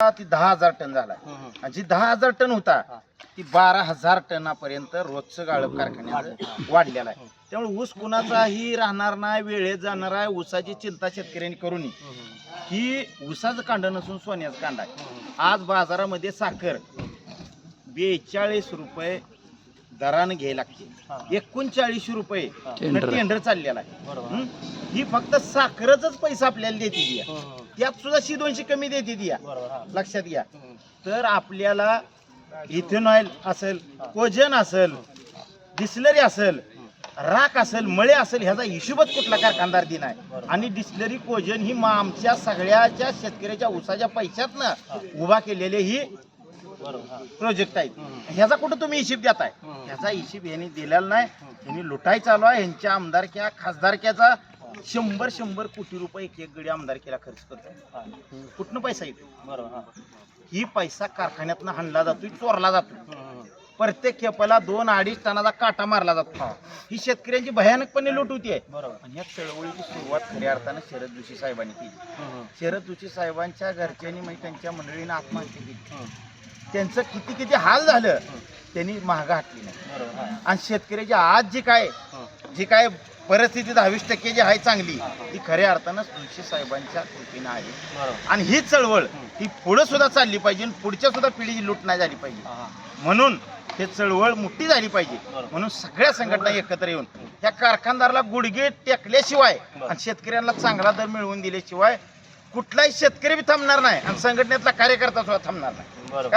ती दहा हजार टन झाला आणि जी दहा हजार टन होता ती बारा हजार टनापर्यंत रोजचं गाळप कारखान्यात वाढलेला आहे. त्यामुळे ऊस कुणाचाही राहणार नाही वेळेत जाणार आहे ऊसाची चिंता शेतकऱ्यांनी करू नये. ही ऊसाचं कांड नसून सोन्याचं कांड आहे. आज बाजारामध्ये साखर बेचाळीस रुपये दरानं घ्यायला लागते. एकोणचाळीस रुपये टेंडर. चाललेला आहे. हं? ही फक्त साखरच पैसा आपल्याला देते ती आहे. त्यात सुद्धा शी दोनशे कमी देते ती आहे. लक्षात घ्या. तर आपल्याला इथेनॉइल असेल कोजन असेल डिस्लरी असेल राख असेल मळे असेल ह्याचा हिशोबच कुठला कारखानदार दिन आहे आणि डिस्लरी कोजन ही मा- आमच्या सगळ्याच्या शेतकऱ्याच्या ऊसाच्या पैशातनं उभा केलेले ही प्रोजेक्ट आहेत ह्याचा कुठं तुम्ही हिशोब देताय? ह्याचा हिशोब यांनी दिलेला नाही. यांनी लुटाय चालू आहे. यांच्या आमदारक्या खासदारक्याचा शंभर शंभर कोटी रुपये एक एक गडी आमदारकीला खर्च करतो कुठनं पैसा येतो ही. पैसा कारखान्यातनं हाणला जातोय चोरला जातो प्रत्येक खेपाला दोन अडीच टनाचा काटा मारला जातो. ही. शेतकऱ्यांची भयानकपणे लूट होती आहे आणि या चळवळीची सुरुवात खऱ्या अर्थानं शरद जोशी साहेबांनी केली. शरद जोशी साहेबांच्या घरच्यांनी म्हणजे त्यांच्या मंडळीनं आत्महत्या केली. त्यांचं किती किती हाल झालं त्यांनी महागा हाटली नाही. आणि शेतकऱ्याची आज जी काय जी काय परिस्थिती दहावीस टक्के जी आहे चांगली ती खऱ्या अर्थानं जोशी साहेबांच्या कृतीनं आहे. आणि ही चळवळ ही पुढे सुद्धा चालली पाहिजे आणि पुढच्या सुद्धा पिढीची लूट नाही झाली पाहिजे. म्हणून हे चळवळ मोठी झाली पाहिजे. म्हणून सगळ्या संघटना एकत्र येऊन त्या कारखानदाराला गुडघे टेकल्याशिवाय आणि शेतकऱ्यांना चांगला दर मिळवून दिल्याशिवाय कुठलाही शेतकरी बी थांबणार नाही आणि संघटनेतला कार्यकर्ता सुद्धा थांबणार नाही.